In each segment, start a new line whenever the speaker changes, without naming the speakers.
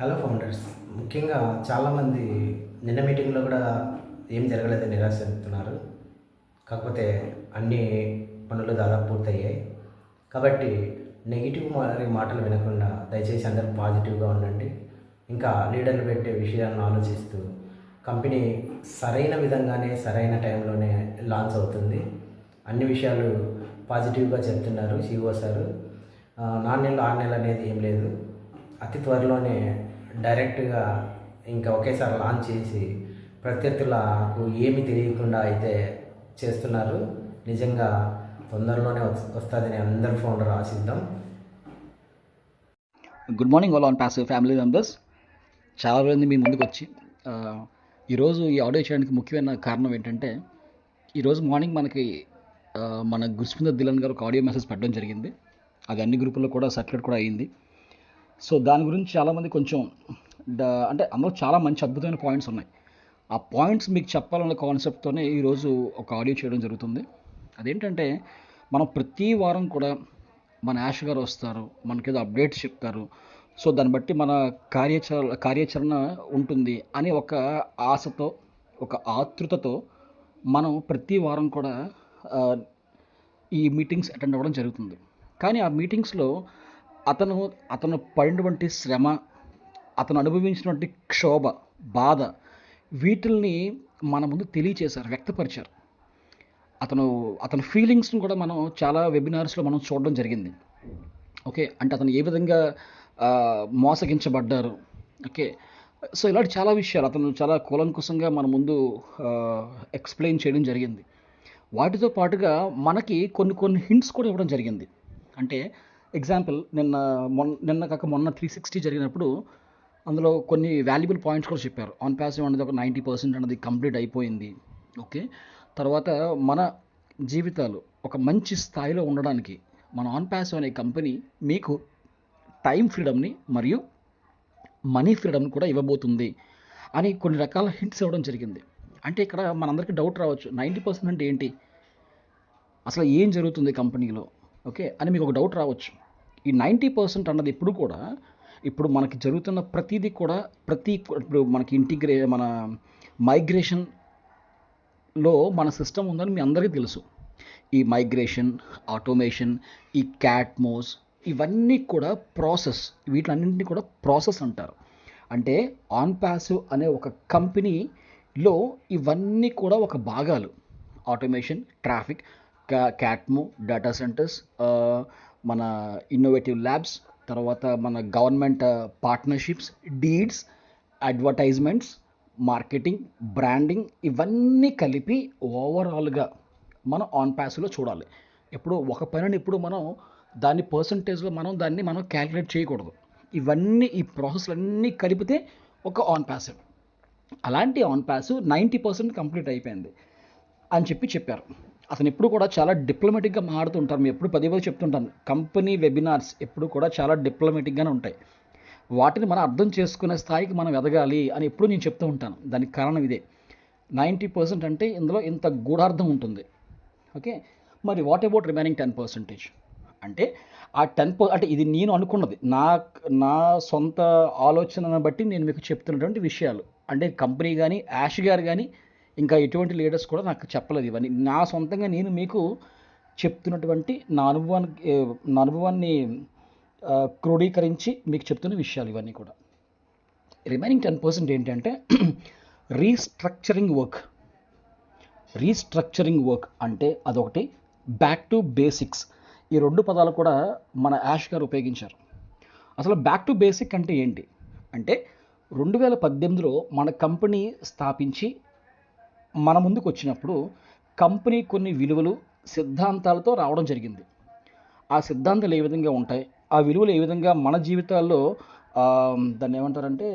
Hello founders ముఖ్యంగా చాలామంది నిన్న మీటింగ్లో కూడా ఏం జరగలేదని నిరాశ చెందుతున్నారు కాకపోతే అన్ని పనులు దాదాపు పూర్తయ్యాయి. కాబట్టి నెగిటివ్ మాటలు వినకుండా దయచేసి అందరూ పాజిటివ్గా ఉండండి. ఇంకా లీడర్లు పెట్టే విషయాలను ఆలోచిస్తూ కంపెనీ సరైన విధంగానే సరైన టైంలోనే లాంచ్ అవుతుంది. అన్ని విషయాలు పాజిటివ్గా చెప్తున్నారు సిఓ సారు. ఆ, ఆరు నెలలు అనేది ఏం లేదు. అతి త్వరలోనే డైరెక్ట్గా ఇంకా ఒకేసారి లాంచ్ చేసి ప్రత్యర్థులకు ఏమి తెలియకుండా అయితే చేస్తున్నారు. నిజంగా తొందరలోనే వస్తుందని అందరు ఫౌండర్ ఆశిద్దాం
good morning all On Passive family members. చాలా మంది మీ ముందుకు వచ్చి. ఈరోజు ఈ ఆడియో చేయడానికి ముఖ్యమైన కారణం ఏంటంటే ఈరోజు మార్నింగ్ మనకి మన గుస్మిందర్ దిలన్ గారు ఒక ఆడియో మెసేజ్ పెట్టడం జరిగింది. అది అన్ని గ్రూపుల్లో కూడా సర్క్యులేట్ కూడా అయ్యింది సో దాని గురించి చాలామంది కొంచెం అంటే అందులో చాలా మంచి అద్భుతమైన పాయింట్స్ ఉన్నాయి. ఆ పాయింట్స్ మీకు చెప్పాలన్న కాన్సెప్ట్తోనే ఈరోజు ఒక ఆడియో చేయడం జరుగుతుంది. అదేంటంటే మనం ప్రతి వారం కూడా మన యాష్ గారు వస్తారు మనకేదో అప్డేట్స్ చెప్తారు. సో దాన్ని బట్టి మన కార్యాచర కార్యాచరణ ఉంటుంది అని ఒక ఆశతో ఒక ఆతృతతో మనం ప్రతి వారం కూడా ఈ మీటింగ్స్ అటెండ్ అవ్వడం జరుగుతుంది. కానీ ఆ మీటింగ్స్లో అతను అతను పడినటువంటి శ్రమ అతను అనుభవించినటువంటి క్షోభ బాధ వీటిల్ని మన ముందు తెలియచేశారు వ్యక్తపరిచారు. అతను అతని ఫీలింగ్స్ని కూడా మనం చాలా వెబినార్స్లో మనం చూడడం జరిగింది. ఓకే? అంటే అతను ఏ విధంగా మోసగించబడ్డారు. ఓకే? సో ఇలాంటి చాలా విషయాలు అతను చాలా కూలంకుశంగా మన ముందు ఎక్స్ప్లెయిన్ చేయడం జరిగింది. వాటితో పాటుగా మనకి కొన్ని కొన్ని హింట్స్ కూడా ఇవ్వడం జరిగింది. అంటే ఎగ్జాంపుల్ నిన్న మొన్న నిన్న కాక మొన్న త్రీ సిక్స్టీ జరిగినప్పుడు అందులో కొన్ని వాల్యుబుల్ పాయింట్స్ కూడా చెప్పారు. ఆన్ ప్యాసివ్ అనేది ఒక నైంటీ పర్సెంట్ అనేది కంప్లీట్ అయిపోయింది. ఓకే తర్వాత మన జీవితాలు ఒక మంచి స్థాయిలో ఉండడానికి మన ఆన్ ప్యాసివ్ అనే కంపెనీ మీకు టైం ఫ్రీడమ్ని మరియు మనీ ఫ్రీడమ్ని కూడా ఇవ్వబోతుంది అని కొన్ని రకాల హింట్స్ ఇవ్వడం జరిగింది. అంటే ఇక్కడ మనందరికీ డౌట్ రావచ్చు. నైంటీ పర్సెంట్ అంటే ఏంటి? అసలు ఏం జరుగుతుంది కంపెనీలో ఓకే అని మీకు ఒక డౌట్ రావచ్చు. ఈ నైంటీ పర్సెంట్ అన్నది ఎప్పుడు కూడా ఇప్పుడు మనకి జరుగుతున్న ప్రతిదీ కూడా ప్రతి ఇప్పుడు మనకి ఇంటిగ్రే మన మైగ్రేషన్లో మన సిస్టమ్ ఉందని మీ అందరికీ తెలుసు. ఈ మైగ్రేషన్ ఆటోమేషన్ ఈ క్యాట్ మోస్ ఇవన్నీ కూడా ప్రాసెస్ వీటిలన్నింటినీ కూడా ప్రాసెస్ అంటారు. అంటే ఆన్ ప్యాసివ్ అనే ఒక కంపెనీలో ఇవన్నీ కూడా ఒక భాగాలు. ఆటోమేషన్ ట్రాఫిక్ క్యాట్మో డేటా సెంటర్స్ మన ఇన్నోవేటివ్ ల్యాబ్స్ తర్వాత మన government partnerships deeds advertisements marketing branding ఇవన్నీ కలిపి ఓవరాల్గా మనం ఆన్ ప్యాస్లో చూడాలి. ఎప్పుడు ఒక పనిని ఇప్పుడు మనం దాన్ని పర్సంటేజ్లో మనం దాన్ని మనం క్యాలిక్యులేట్ చేయకూడదు. ఇవన్నీ ఈ ప్రాసెస్లన్నీ కలిపితే ఒక ఆన్ ప్యాస్ అలాంటి On Pass ninety percent complete అయిపోయింది అని చెప్పి చెప్పారు. అతను ఎప్పుడు కూడా చాలా డిప్లొమాటిక్గా మాడుతుంటారు మేము ఎప్పుడు పదే పదే చెప్తుంటాను కంపెనీ వెబినార్స్ ఎప్పుడు కూడా చాలా డిప్లొమాటిక్గానే ఉంటాయి. వాటిని మనం అర్థం చేసుకునే స్థాయికి మనం ఎదగాలి అని ఎప్పుడు నేను చెప్తూ ఉంటాను. దానికి కారణం ఇదే. నైంటీ పర్సెంట్ అంటే ఇందులో ఇంత గూఢార్థం ఉంటుంది. ఓకే? మరి what about remaining ten percentage అంటే ఆ టెన్ పర్ అంటే ఇది నేను అనుకున్నది. నా నా సొంత ఆలోచనను బట్టి నేను మీకు చెప్తున్నటువంటి విషయాలు. అంటే కంపెనీ కానీ యాష్ గారు కానీ ఇంకా ఎటువంటి లీడర్స్ కూడా నాకు చెప్పలేదు ఇవన్నీ. నా సొంతంగా నేను మీకు చెప్తున్నటువంటి నా అనుభవానికి నా అనుభవాన్ని క్రోడీకరించి మీకు చెప్తున్న విషయాలు ఇవన్నీ కూడా. రిమైనింగ్ టెన్ పర్సెంట్ ఏంటంటే రీస్ట్రక్చరింగ్ వర్క్ రీస్ట్రక్చరింగ్ వర్క్ అంటే అదొకటి. బ్యాక్ టు బేసిక్స్ ఈ రెండు పదాలు కూడా మన యాష్ గారు ఉపయోగించారు. అసలు బ్యాక్ టు బేసిక్ అంటే ఏంటి? అంటే రెండు వేల పద్దెనిమిదిలో మన కంపెనీ స్థాపించి మన ముందుకు వచ్చినప్పుడు కంపెనీ కొన్ని విలువలు సిద్ధాంతాలతో రావడం జరిగింది. ఆ సిద్ధాంతాలు ఏ విధంగా ఉంటాయి? ఆ విలువలు ఏ విధంగా మన జీవితాల్లో దాన్ని ఏమంటారంటే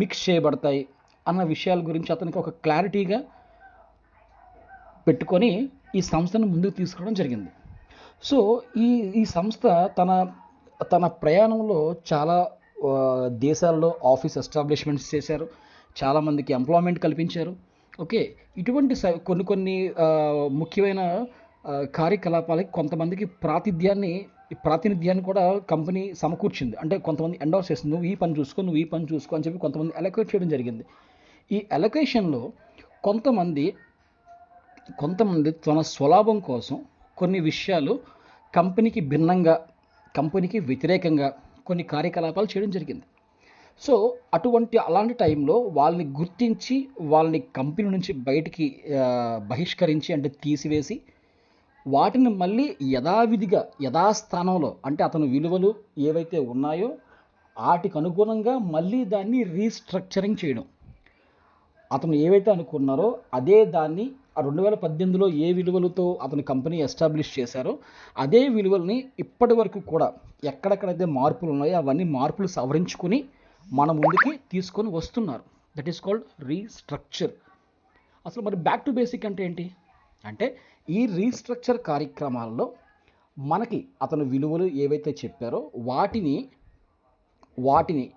మిక్స్ చేయబడతాయి అన్న విషయాల గురించి అతనికి ఒక క్లారిటీగా పెట్టుకొని ఈ సంస్థను ముందుకు తీసుకురావడం జరిగింది. సో ఈ ఈ సంస్థ తన తన ప్రయాణంలో చాలా దేశాల్లో ఆఫీస్ ఎస్టాబ్లిష్మెంట్స్ చేశారు. చాలామందికి ఎంప్లాయ్మెంట్ కల్పించారు. ఓకే ఇటువంటి స- కొన్ని కొన్ని ముఖ్యమైన కార్యకలాపాలకి కొంతమందికి ప్రాతిధ్యాన్ని ప్రాతినిధ్యాన్ని కూడా కంపెనీ సమకూర్చింది. అంటే కొంతమంది ఎండోర్స్ చేస్తుంది నువ్వు ఈ పని చూసుకో నువ్వు ఈ పని చూసుకో అని చెప్పి కొంతమంది అలొకేట్ చేయడం జరిగింది. ఈ అలొకేషన్లో కొంతమంది కొంతమంది తన స్వలాభం కోసం కొన్ని విషయాలు కంపెనీకి భిన్నంగా కంపెనీకి వ్యతిరేకంగా కొన్ని కార్యకలాపాలు చేయడం జరిగింది. సో అటువంటి అలాంటి టైంలో వాళ్ళని గుర్తించి వాళ్ళని కంపెనీ నుంచి బయటికి బహిష్కరించి అంటే తీసివేసి వాటిని మళ్ళీ యథావిధిగా యథాస్థానంలో అంటే అతని విలువలు ఏవైతే ఉన్నాయో వాటికి అనుగుణంగా మళ్ళీ దాన్ని రీస్ట్రక్చరింగ్ చేయడం. అతను ఏవైతే అనుకున్నారో అదే దాన్ని రెండు వేల పద్దెనిమిదిలో ఏ విలువలతో అతని కంపెనీ ఎస్టాబ్లిష్ చేశారో అదే విలువల్ని ఇప్పటి వరకు కూడా ఎక్కడెక్కడైతే మార్పులు ఉన్నాయో అవన్నీ మార్పులు సవరించుకుని మన ముందుకి తీసుకొని వస్తున్నారు. దట్ ఈస్ కాల్డ్ రీస్ట్రక్చర్ అసలు మరి బ్యాక్ టు బేసిక్ అంటే ఏంటి? అంటే ఈ రీస్ట్రక్చర్ కార్యక్రమాల్లో మనకి అతను విలువలు ఏవైతే చెప్పారో వాటిని వాటిని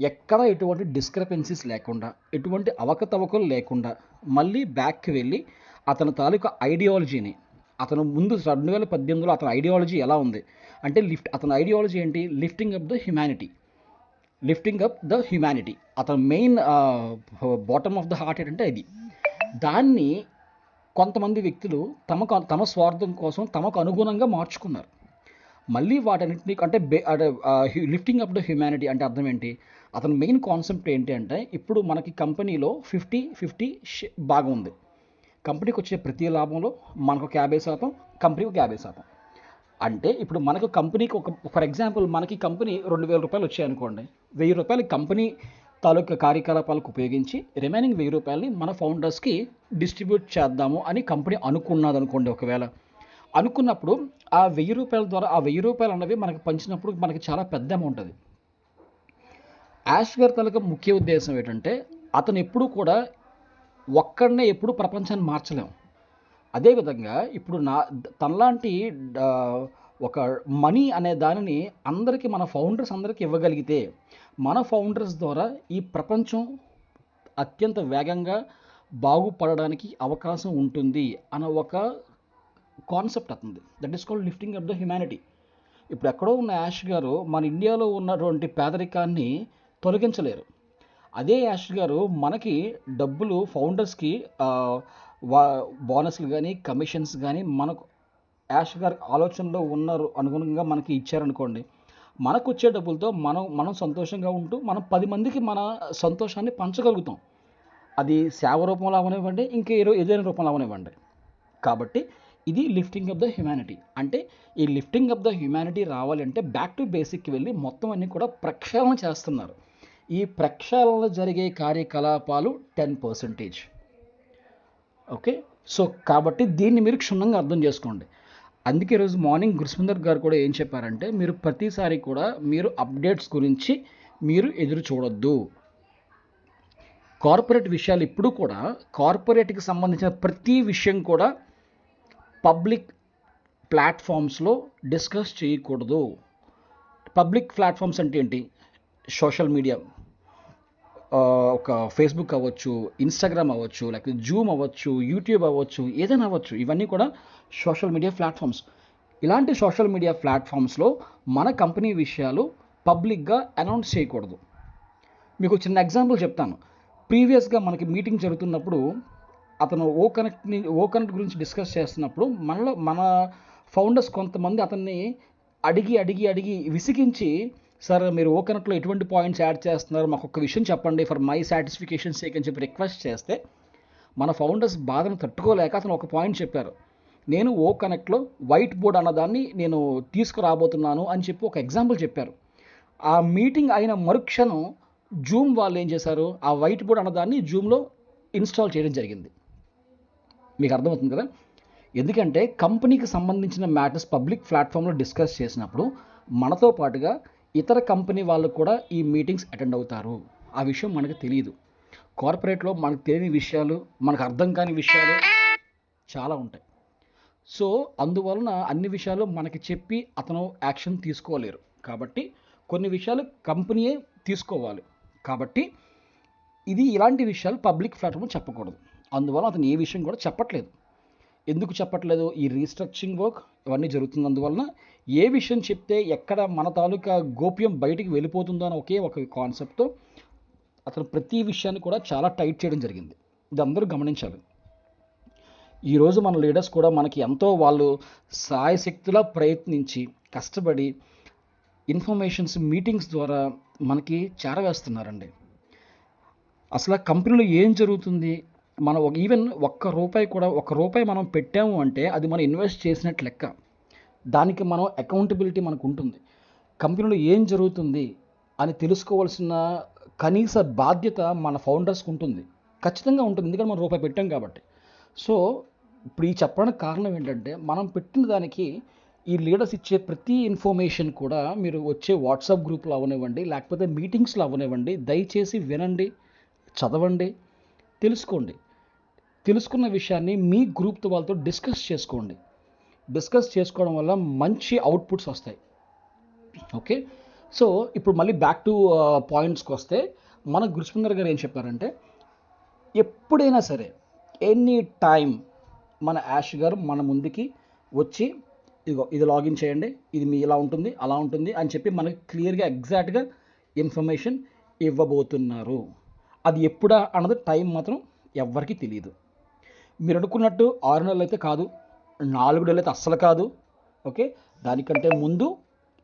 ఎక్కడ ఎటువంటి డిస్క్రపెన్సీస్ లేకుండా ఎటువంటి అవకతవకలు లేకుండా మళ్ళీ బ్యాక్కి వెళ్ళి అతని తాలూకా ఐడియాలజీని అతను ముందు రెండు వేల పద్దెనిమిదిలో అతని ఐడియాలజీ ఎలా ఉంది? అంటే లిఫ్ట్ అతని ఐడియాలజీ ఏంటి? Lifting up the humanity lifting up the humanity అతని main bottom of the heart ఏంటంటే ఇది. దాన్ని కొంతమంది వ్యక్తులు తమకు తమ స్వార్థం కోసం తమకు అనుగుణంగా మార్చుకున్నారు. మళ్ళీ వాటన్నింటినీ అంటే లిఫ్టింగ్ అప్ ద హ్యుమానిటీ అంటే అర్థం ఏంటి? అతని మెయిన్ కాన్సెప్ట్ ఏంటి అంటే ఇప్పుడు మనకి కంపెనీలో ఫిఫ్టీ ఫిఫ్టీ భాగం ఉంది కంపెనీకి వచ్చే ప్రతి లాభంలో మనకు ఒక యాభై శాతం కంపెనీకి ఒక యాభై శాతం. అంటే ఇప్పుడు మనకు కంపెనీకి ఒక ఫర్ ఎగ్జాంపుల్ మనకి కంపెనీ రెండు వేల రూపాయలు వచ్చాయనుకోండి వెయ్యి రూపాయలు కంపెనీ తాలూకా కార్యకలాపాలకు ఉపయోగించి రిమైనింగ్ వెయ్యి రూపాయలని మన ఫౌండర్స్కి డిస్ట్రిబ్యూట్ చేద్దాము అని కంపెనీ అనుకున్నది అనుకోండి ఒకవేళ. అనుకున్నప్పుడు ఆ వెయ్యి రూపాయల ద్వారా ఆ వెయ్యి రూపాయలు అన్నవి మనకి పంచినప్పుడు మనకి చాలా పెద్ద అమౌంట్ అది. యాష్ గారి తాలూకా ముఖ్య ఉద్దేశం ఏంటంటే అతను ఎప్పుడూ కూడా ఒక్కడనే ఎప్పుడు ప్రపంచాన్ని మార్చలేము అదేవిధంగా ఇప్పుడు నా తనలాంటి ఒక మనీ అనే దానిని అందరికీ మన ఫౌండర్స్ అందరికీ ఇవ్వగలిగితే మన ఫౌండర్స్ ద్వారా ఈ ప్రపంచం అత్యంత వేగంగా బాగుపడడానికి అవకాశం ఉంటుంది అన్న ఒక కాన్సెప్ట్ అవుతుంది that is called lifting up the humanity ఇప్పుడు ఎక్కడో ఉన్న యాష్ గారు మన ఇండియాలో ఉన్నటువంటి పేదరికాన్ని తొలగించలేరు. అదే యాష్ గారు మనకి డబ్బులు ఫౌండర్స్కి వా బోనస్లు కానీ కమిషన్స్ కానీ మనకు యాష్ గారి ఆలోచనలో ఉన్నారు అనుగుణంగా మనకి ఇచ్చారనుకోండి. మనకు వచ్చే డబ్బులతో మనం మనం సంతోషంగా ఉంటూ మనం పది మందికి మన సంతోషాన్ని పంచగలుగుతాం. అది సేవ రూపంలో అవనివ్వండి ఇంకా ఏదో ఏదైనా రూపంలో అవనివ్వండి కాబట్టి ఇది లిఫ్టింగ్ అప్ ద హ్యుమానిటీ అంటే ఈ లిఫ్టింగ్ అప్ ద హ్యుమానిటీ రావాలంటే బ్యాక్ టు బేసిక్కి వెళ్ళి మొత్తం అన్నీ కూడా ప్రక్షాళన చేస్తున్నారు. ఈ ప్రక్షాళనలో జరిగే కార్యకలాపాలు టెన్ పర్సెంటేజ్ ఓకే? సో కాబట్టి దీన్ని మీరు క్షుణ్ణంగా అర్థం చేసుకోండి. అందుకే ఈరోజు మార్నింగ్ గురుసుందర్ గారు కూడా ఏం చెప్పారంటే మీరు ప్రతిసారి కూడా మీరు అప్డేట్స్ గురించి మీరు ఎదురు చూడొద్దు. కార్పొరేట్ విషయాలు ఇప్పుడు కూడా కార్పొరేట్కి సంబంధించిన ప్రతి విషయం కూడా పబ్లిక్ ప్లాట్ఫామ్స్లో డిస్కస్ చేయకూడదు. పబ్లిక్ ప్లాట్ఫామ్స్ అంటే ఏంటి? Social media. ఒక ఫేస్బుక్ అవ్వచ్చు ఇన్స్టాగ్రామ్ అవ్వచ్చు లేకపోతే జూమ్ అవ్వచ్చు యూట్యూబ్ అవ్వచ్చు ఏదైనా అవ్వచ్చు. ఇవన్నీ కూడా సోషల్ మీడియా ప్లాట్ఫామ్స్ ఇలాంటి సోషల్ మీడియా ప్లాట్ఫామ్స్లో మన కంపెనీ విషయాలు పబ్లిక్గా అనౌన్స్ చేయకూడదు. మీకు చిన్న ఎగ్జాంపుల్ చెప్తాను. ప్రీవియస్గా మనకి మీటింగ్ జరుగుతున్నప్పుడు అతను ఓ కనెక్ట్ని ఓ కనెక్ట్ గురించి డిస్కస్ చేస్తున్నప్పుడు మనలో మన ఫౌండర్స్ కొంతమంది అతన్ని అడిగి అడిగి అడిగి విసిగించి సార్ మీరు ఓ కనెక్ట్లో ఎటువంటి పాయింట్స్ యాడ్ చేస్తున్నారు? మాకు ఒక విషయం చెప్పండి. ఫర్ మై సాటిస్ఫికేషన్ సేక్ అని చెప్పి రిక్వెస్ట్ చేస్తే మన ఫౌండర్స్ బాధను తట్టుకోలేక అతను ఒక పాయింట్ చెప్పారు. నేను ఓ కనెక్ట్లో వైట్ బోర్డ్ అన్నదాన్ని నేను తీసుకురాబోతున్నాను అని చెప్పి ఒక ఎగ్జాంపుల్ చెప్పారు. ఆ మీటింగ్ అయిన మరుక్షణం జూమ్ వాళ్ళు ఏం చేశారు? ఆ వైట్ బోర్డ్ అన్నదాన్ని జూమ్లో ఇన్స్టాల్ చేయడం జరిగింది. మీకు అర్థమవుతుంది కదా? ఎందుకంటే కంపెనీకి సంబంధించిన మ్యాటర్స్ పబ్లిక్ ప్లాట్ఫామ్లో డిస్కస్ చేసినప్పుడు మనతో పాటుగా ఇతర కంపెనీ వాళ్ళు కూడా ఈ మీటింగ్స్ అటెండ్ అవుతారు. ఆ విషయం మనకు తెలియదు. కార్పొరేట్లో మనకు తెలియని విషయాలు మనకు అర్థం కాని విషయాలు చాలా ఉంటాయి. సో అందువలన అన్ని విషయాలు మనకి చెప్పి అతను యాక్షన్ తీసుకోలేరు. కాబట్టి కొన్ని విషయాలు కంపెనీయే తీసుకోవాలి. కాబట్టి ఇది ఇలాంటి విషయాలు పబ్లిక్ ప్లాట్ఫామ్ చెప్పకూడదు. అందువల్ల అతను ఏ విషయం కూడా చెప్పట్లేదు. ఎందుకు చెప్పట్లేదు ఈ రీస్ట్రక్చరింగ్ వర్క్ ఇవన్నీ జరుగుతున్నందువలన ఏ విషయం చెప్తే ఎక్కడ మన తాలూకా గోప్యం బయటికి వెళ్ళిపోతుందో అని ఒకే ఒక కాన్సెప్ట్తో అతను ప్రతి విషయాన్ని కూడా చాలా టైట్ చేయడం జరిగింది. ఇది అందరూ గమనించాలి. ఈరోజు మన లీడర్స్ కూడా మనకి ఎంతో వాళ్ళు సాయశక్తిలా ప్రయత్నించి కష్టపడి ఇన్ఫర్మేషన్స్ మీటింగ్స్ ద్వారా మనకి చేరవేస్తున్నారండి. అసలు ఆ కంపెనీలో ఏం జరుగుతుంది? మనం ఒక ఈవెన్ ఒక్క రూపాయి కూడా ఒక రూపాయి మనం పెట్టాము అంటే అది మనం ఇన్వెస్ట్ చేసినట్లు లెక్క. దానికి మనం అకౌంటబిలిటీ మనకు ఉంటుంది. కంపెనీలో ఏం జరుగుతుంది అని తెలుసుకోవాల్సిన కనీస బాధ్యత మన ఫౌండర్స్కి ఉంటుంది. ఖచ్చితంగా ఉంటుంది. ఎందుకంటే మనం రూపాయి పెట్టాం కాబట్టి. సో ఇప్పుడు ఈ చెప్పడానికి కారణం ఏంటంటే మనం పెట్టిన దానికి ఈ లీడర్స్ ఇచ్చే ప్రతి ఇన్ఫర్మేషన్ కూడా మీరు వచ్చే వాట్సాప్ గ్రూప్లో అవనివ్వండి లేకపోతే మీటింగ్స్లో అవనివ్వండి దయచేసి వినండి చదవండి తెలుసుకోండి. తెలుసుకున్న విషయాన్ని మీ గ్రూప్తో వాళ్ళతో డిస్కస్ చేసుకోండి. డిస్కస్ చేసుకోవడం వల్ల మంచి అవుట్పుట్స్ వస్తాయి. ఓకే సో ఇప్పుడు మళ్ళీ బ్యాక్ టు పాయింట్స్కి వస్తే మన గురుసుందర్ గారు ఏం చెప్పారంటే ఎప్పుడైనా సరే ఎనీ టైం మన యాష్ గారు మన ముందుకి వచ్చి ఇదిగో ఇది లాగిన్ చేయండి ఇది మీ ఇలా ఉంటుంది అలా ఉంటుంది అని చెప్పి మనకి క్లియర్గా ఎగ్జాక్ట్గా ఇన్ఫర్మేషన్ ఇవ్వబోతున్నారు. అది ఎప్పుడా అన్నది టైం మాత్రం ఎవ్వరికీ తెలియదు. మీరు అనుకున్నట్టు ఆరు నెలలు అయితే కాదు నాలుగు నెలలు అయితే అస్సలు కాదు. ఓకే? దానికంటే ముందు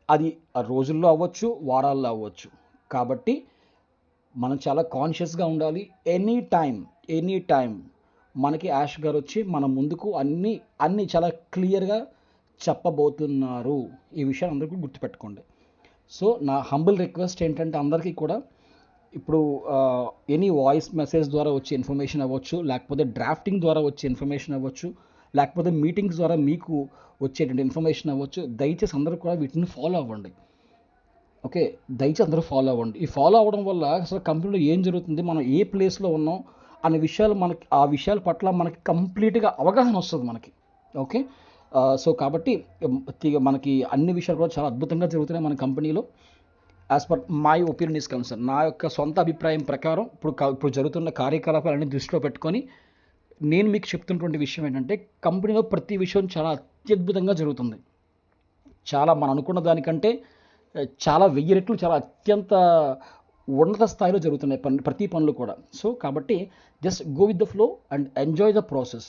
అది ఆ రోజుల్లో అవ్వచ్చు వారాల్లో అవ్వచ్చు. కాబట్టి మనం చాలా కాన్షియస్గా ఉండాలి. ఎనీ టైం ఎనీ టైం మనకి యాష్ గారు వచ్చి మన ముందుకు అన్ని అన్ని చాలా క్లియర్గా చెప్పబోతున్నారు. ఈ విషయాన్ని అందరికీ గుర్తుపెట్టుకోండి. సో నా హంబుల్ రిక్వెస్ట్ ఏంటంటే అందరికీ కూడా ఇప్పుడు ఎనీ వాయిస్ మెసేజ్ ద్వారా వచ్చే ఇన్ఫర్మేషన్ అవ్వచ్చు లేకపోతే డ్రాఫ్టింగ్ ద్వారా వచ్చే ఇన్ఫర్మేషన్ అవ్వచ్చు లేకపోతే మీటింగ్స్ ద్వారా మీకు వచ్చేటువంటి ఇన్ఫర్మేషన్ అవ్వచ్చు దయచేసి అందరూ కూడా వీటిని ఫాలో అవ్వండి. ఓకే దయచేసి అందరూ ఫాలో అవ్వండి. ఈ ఫాలో అవ్వడం వల్ల అసలు కంపెనీలో ఏం జరుగుతుంది? మనం ఏ ప్లేస్లో ఉన్నాం? అనే విషయాలు మనకి ఆ విషయాల పట్ల మనకి కంప్లీట్గా అవగాహన వస్తుంది మనకి. ఓకే సో కాబట్టి మనకి అన్ని విషయాలు కూడా చాలా అద్భుతంగా జరుగుతున్నాయి మన కంపెనీలో as per my opinion is concern నా యొక్క సొంత అభిప్రాయం ప్రకారం ఇప్పుడు కా- ఇప్పుడు జరుగుతున్న కార్యకలాపాలన్నీ దృష్టిలో పెట్టుకొని నేను మీకు చెప్తున్నటువంటి విషయం ఏంటంటే కంపెనీలో ప్రతి విషయం చాలా అత్యద్భుతంగా జరుగుతుంది. చాలా మనం అనుకున్న దానికంటే చాలా వెయ్యి రెట్లు చాలా అత్యంత ఉన్నత స్థాయిలో జరుగుతున్నాయి పని ప్రతి పనులు కూడా. సో కాబట్టి just go with the flow and enjoy the process